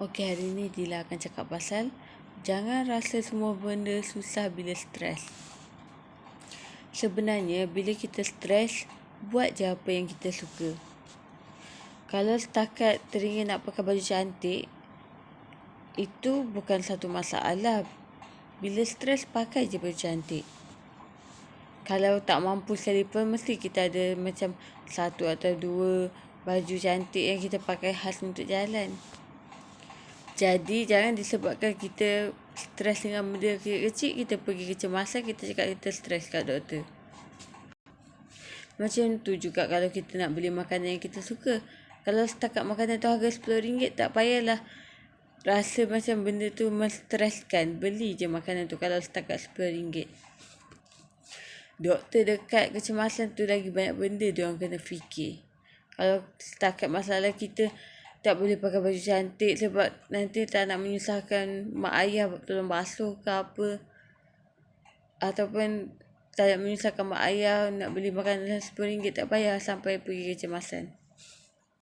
Okey, hari ni Dila akan cakap pasal jangan rasa semua benda susah bila stres. Sebenarnya bila kita stres, buat je apa yang kita suka. Kalau setakat teringin nak pakai baju cantik, itu bukan satu masalah. Bila stres, pakai je baju cantik. Kalau tak mampu sekalipun, mesti kita ada macam satu atau dua baju cantik yang kita pakai khas untuk jalan. Jadi jangan disebabkan kita stres dengan benda kecil-kecil, kita pergi kecemasan, kita cakap kita stres kat doktor. Macam tu juga kalau kita nak beli makanan yang kita suka. Kalau setakat makanan tu harga RM10, tak payahlah rasa macam benda tu menstreskan. Beli je makanan tu kalau setakat RM10. Doktor dekat kecemasan tu lagi banyak benda dia orang kena fikir. Kalau setakat masalah kita tak boleh pakai baju cantik sebab nanti tak nak menyusahkan mak ayah tolong basuh ke apa ataupun tak nak menyusahkan mak ayah nak beli makanan RM10 tak payah sampai pergi kecemasan.